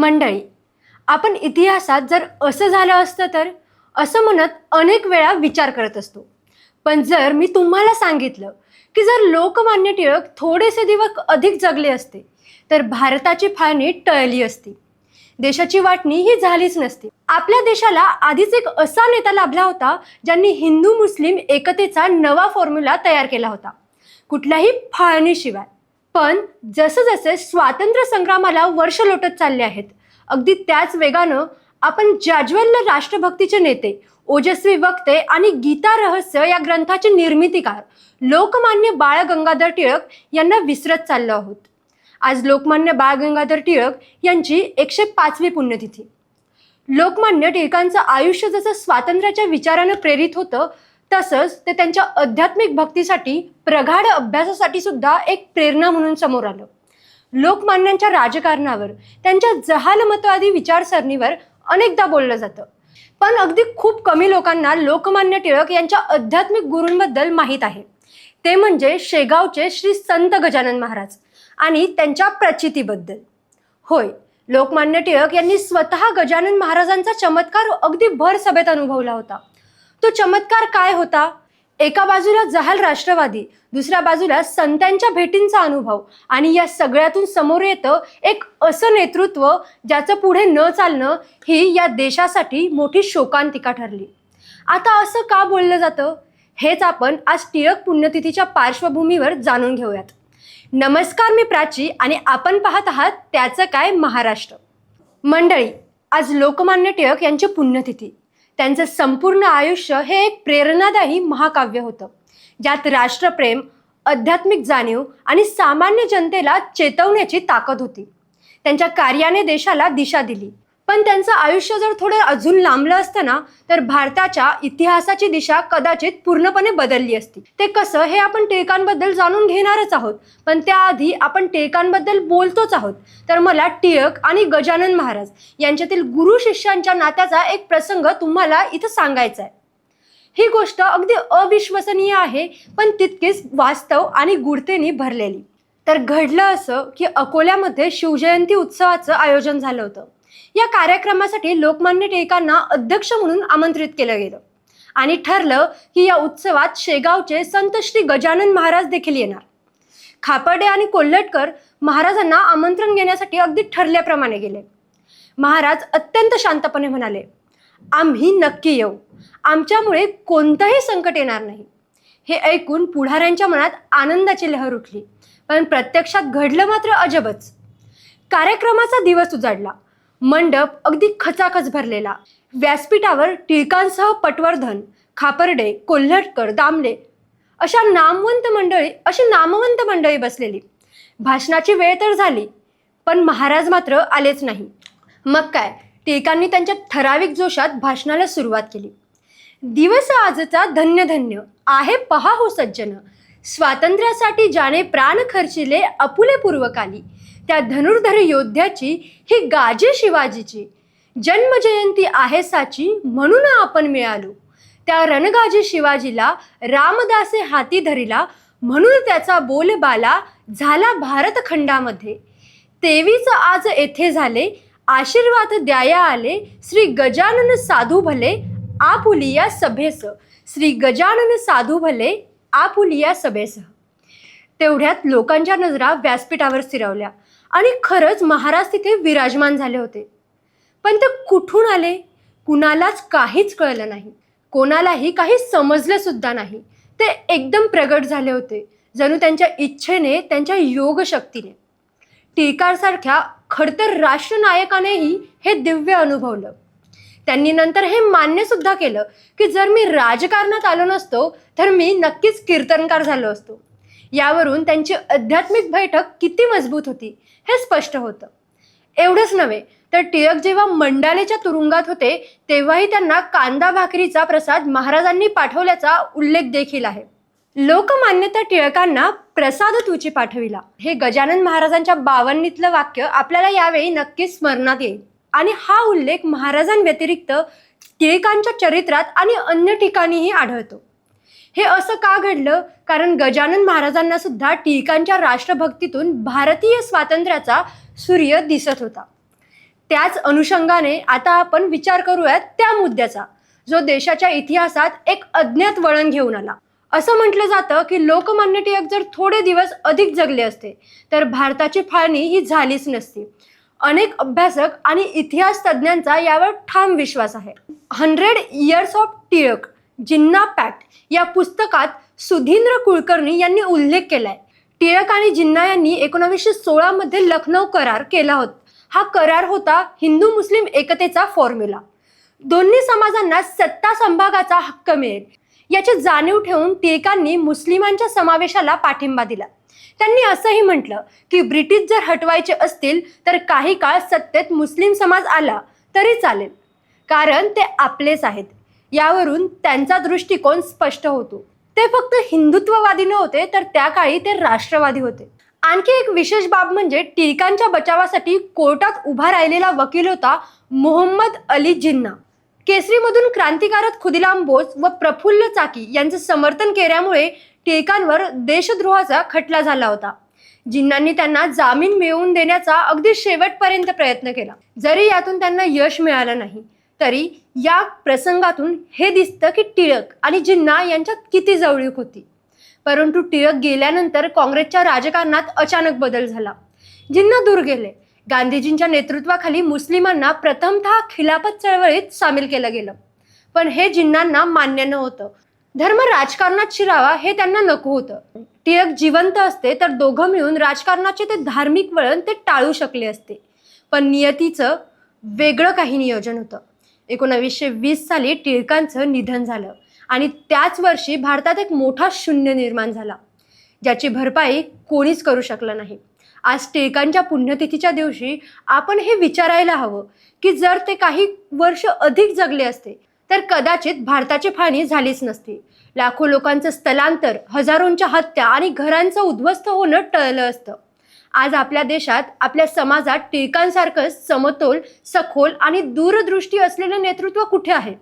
मंडळी आपण इतिहासात जर असं झालं असतं तर असं म्हणत अनेक वेळा विचार करत असतो. पण जर मी तुम्हाला सांगितलं की जर लोकमान्य टिळक थोडेसे दिवस अधिक जगले असते तर भारताची फाळणी टळली असती. देशाची वाटणी ही झालीच नसती. आपल्या देशाला आधीच एक असा नेता लाभला होता ज्यांनी हिंदू मुस्लिम एकतेचा नवा फॉर्म्युला तयार केला होता. कुठल्याही फाळणीशिवाय. पण जसं जसे स्वातंत्र्य संग्रामाला वर्ष लोटत चालले आहेत अगदी त्याच वेगानं आपण जाज्वल्य राष्ट्रभक्तीचे नेते ओजस्वी वक्ते आणि गीता रहस्य या ग्रंथाचे निर्मितीकार लोकमान्य बाळ गंगाधर टिळक यांना विसरत चाललो आहोत. आज लोकमान्य बाळ गंगाधर टिळक यांची एकशे पाचवी पुण्यतिथी. लोकमान्य टिळकांचं आयुष्य जसं स्वातंत्र्याच्या विचारानं प्रेरित होतं तसंच ते त्यांच्या आध्यात्मिक भक्तीसाठी प्रगाढ अभ्यासासाठी सुद्धा एक प्रेरणा म्हणून समोर आलं. लोकमान्यांच्या राजकारणावर त्यांच्या जहालमतवादी विचारसरणीवर अनेकदा बोललं जातं. पण अगदी खूप कमी लोकांना लोकमान्य टिळक यांच्या आध्यात्मिक गुरूंबद्दल माहीत आहे. ते म्हणजे शेगावचे श्री संत गजानन महाराज आणि त्यांच्या प्रचितीबद्दल. होय लोकमान्य टिळक यांनी स्वतः गजानन महाराजांचा चमत्कार अगदी भर सभेत अनुभवला होता. तो चमत्कार काय होता? एका बाजूला जहाल राष्ट्रवादी दुसऱ्या बाजूला संतांच्या भेटींचा अनुभव आणि या सगळ्यातून समोर येतं एक असं नेतृत्व ज्याचं पुढे न चालणं ही या देशासाठी मोठी शोकांतिका ठरली. आता असं का बोललं जातं? हेच आपण आज टिळक पुण्यतिथीच्या पार्श्वभूमीवर जाणून घेऊयात. नमस्कार मी प्राची आणि आपण पाहत आहात त्याचं काय महाराष्ट्र. मंडळी आज लोकमान्य टिळक यांची पुण्यतिथी. त्यांचं संपूर्ण आयुष्य हे एक प्रेरणादायी महाकाव्य होतं. ज्यात राष्ट्रप्रेम आध्यात्मिक जाणीव आणि सामान्य जनतेला चेतवण्याची ताकद होती. त्यांच्या कार्याने देशाला दिशा दिली. पण त्यांचं आयुष्य जर थोडं अजून लांबलं असतं ना तर भारताच्या इतिहासाची दिशा कदाचित पूर्णपणे बदलली असती. ते कसं हे आपण टिळकांबद्दल जाणून घेणारच आहोत. पण त्याआधी आपण टिळकांबद्दल बोलतोच आहोत. तर मला टिळक आणि गजानन महाराज यांच्यातील गुरु शिष्यांच्या नात्याचा एक प्रसंग तुम्हाला इथं सांगायचा आहे. ही गोष्ट अगदी अविश्वसनीय आहे पण तितकीच वास्तव आणि गुढतेने भरलेली. तर घडलं असं की अकोल्यामध्ये शिवजयंती उत्सवाचं आयोजन झालं होतं. या कार्यक्रमासाठी लोकमान्य टिळकांना अध्यक्ष म्हणून आमंत्रित केलं गेलं. आणि ठरलं की या उत्सवात शेगावचे संत श्री गजानन महाराज देखील येणार. खापर्डे आणि कोल्हटकर महाराजांना आमंत्रण घेण्यासाठी अगदी ठरल्याप्रमाणे गेले. महाराज अत्यंत शांतपणे म्हणाले आम्ही नक्की येऊ. आमच्यामुळे कोणतंही संकट येणार नाही. हे ऐकून पुढाऱ्यांच्या मनात आनंदाची लहर उठली. पण प्रत्यक्षात घडलं मात्र अजबच. कार्यक्रमाचा दिवस उजाडला. मंडप अगदी खचाखच भरलेला. व्यासपीठावर टिळकांसह पटवर्धन खापर्डे कोल्हटकर दामले अशा नामवंत मंडळी अशी नामवंत मंडळी बसलेली. भाषणाची वेळ तर झाली पण महाराज मात्र आलेच नाही. मग काय? टिळकांनी त्यांच्या ठराविक जोशात भाषणाला सुरुवात केली. दिवस आजचा धन्य धन्य आहे पहा हो सज्जन. स्वातंत्र्यासाठी ज्याने प्राण खर्चिले अपुले पूर्वकाली त्या धनुर्धर योद्ध्याची ही गाजे शिवाजीची. जन्मजयंती आहे साची म्हणून आपण मिळालो. त्या रणगाजी शिवाजीला रामदासे हाती धरिला म्हणून त्याचा बोलबाला झाला भारतखंडामध्ये. तेवीच आज येथे झाले आशीर्वाद द्याया आले श्री गजानन साधू भले आपुलिया सभेस. श्री गजानन साधू भले आपुलिया सभेस. तेवढ्यात लोकांच्या नजरा व्यासपीठावर स्थिरवल्या आणि खरंच महाराज तिथे विराजमान झाले होते. पण ते कुठून आले? कुणालाच काहीच कळलं नाही. कोणालाही काही समजलं सुद्धा नाही. ते एकदम प्रगट झाले होते जणू त्यांच्या इच्छेने त्यांच्या योगशक्तीने. टिळकांसारख्या खडतर राष्ट्रनायकानेही हे दिव्य अनुभवलं. त्यांनी नंतर हे मान्य सुद्धा केलं की जर मी राजकारणात आलो नसतो तर मी नक्कीच कीर्तनकार झालो असतो. यावरून त्यांची आध्यात्मिक बैठक किती मजबूत होती हे स्पष्ट होतं. एवढंच नव्हे तर टिळक जेव्हा मंडालेच्या तुरुंगात होते तेव्हाही त्यांना कांदा भाकरीचा प्रसाद महाराजांनी पाठवल्याचा उल्लेख देखील आहे. लोकमान्यता टिळकांना प्रसाद तुची पाठविला. हे गजानन महाराजांच्या बावन्नीतलं वाक्य आपल्याला यावेळी नक्कीच स्मरणात येईल. आणि हा उल्लेख महाराजांव्यतिरिक्त टिळकांच्या चरित्रात आणि अन्य ठिकाणीही आढळतो. हे असं का घडलं? कारण गजानन महाराजांना सुद्धा टिळकांच्या राष्ट्रभक्तीतून भारतीय स्वातंत्र्याचा सूर्य दिसत होता. त्याच अनुषंगाने आता आपण विचार करूयात त्या मुद्द्याचा जो देशाच्या इतिहासात एक अज्ञात वळण घेऊन आला. असं म्हटलं जातं की लोकमान्य टिळक जर थोडे दिवस अधिक जगले असते तर भारताची फाळणी ही झालीच नसती. अनेक अभ्यासक आणि इतिहास तज्ज्ञांचा यावर ठाम विश्वास आहे. Hundred years of Tilak Jinnah pact या पुस्तकात सुधींद्र कुलकर्णी यांनी उल्लेख केलाय. टिळक आणि जिन्ना यांनी एकोणावीसशे सोळा मध्ये लखनौ करार केला होता. हा करार होता हिंदू मुस्लिम एकतेचा फॉर्म्युला दोन्ही समाजांना सत्ता संभागाचा हक्क मिळेल. याची जाणीव ठेवून टिळकांनी मुस्लिमांच्या समावेशाला पाठिंबा दिला. त्यांनी असंही म्हटलं की ब्रिटिश जर हटवायचे असतील तर काही काळ सत्तेत मुस्लिम समाज आला तरी चालेल. कारण ते आपलेच आहेत. यावरून त्यांचा दृष्टिकोन स्पष्ट होतो. ते फक्त हिंदुत्ववादी नव्हते तर त्या काळी ते राष्ट्रवादी होते. आणखी एक विशेष बाब म्हणजे टिळकांच्या बचावासाठी कोर्टात उभा राहिलेला वकील होता मोहम्मद अली जिन्ना. केसरीमधून क्रांतिकारक खुदिराम बोस व प्रफुल्ल चाकी यांचे समर्थन केल्यामुळे टिळकांवर देशद्रोहाचा खटला झाला होता. जिन्नांनी त्यांना जामीन मिळवून देण्याचा अगदी शेवटपर्यंत प्रयत्न केला. जरी यातून त्यांना यश मिळालं नाही तरी या प्रसंगातून हे दिसतं की टिळक आणि जिन्ना यांच्यात किती जवळीक होती. परंतु टिळक गेल्यानंतर काँग्रेसच्या राजकारणात अचानक बदल झाला. जिन्ना दूर गेले. गांधीजींच्या नेतृत्वाखाली मुस्लिमांना प्रथमतः खिलाफत चळवळीत सामील केलं गेलं. पण हे जिन्नांना मान्य नव्हतं. धर्म राजकारणात शिरावा हे त्यांना नको होतं. टिळक जिवंत असते तर दोघं मिळून राजकारणाचे ते धार्मिक वळण ते टाळू शकले असते. पण नियतीचं वेगळं काही नियोजन होतं. एकोणावीसशे वीस साली टिळकांचं निधन झालं. आणि त्याच वर्षी भारतात एक मोठा शून्य निर्माण झाला ज्याची भरपाई कोणीच करू शकलं नाही. आज टिळकांच्या पुण्यतिथीच्या दिवशी आपण हे विचारायला हवं की जर ते काही वर्ष अधिक जगले असते तर कदाचित भारताची फाळणी झालीच नसती. लाखो लोकांचं स्थलांतर हजारोंच्या हत्या आणि घरांचं उद्ध्वस्त होणं टळलं असतं. आज आपल्या देशात आपल्या समाजात टिळकांसारखं समतोल सखोल आणि दूरदृष्टी असलेलं नेतृत्व कुठे आहे?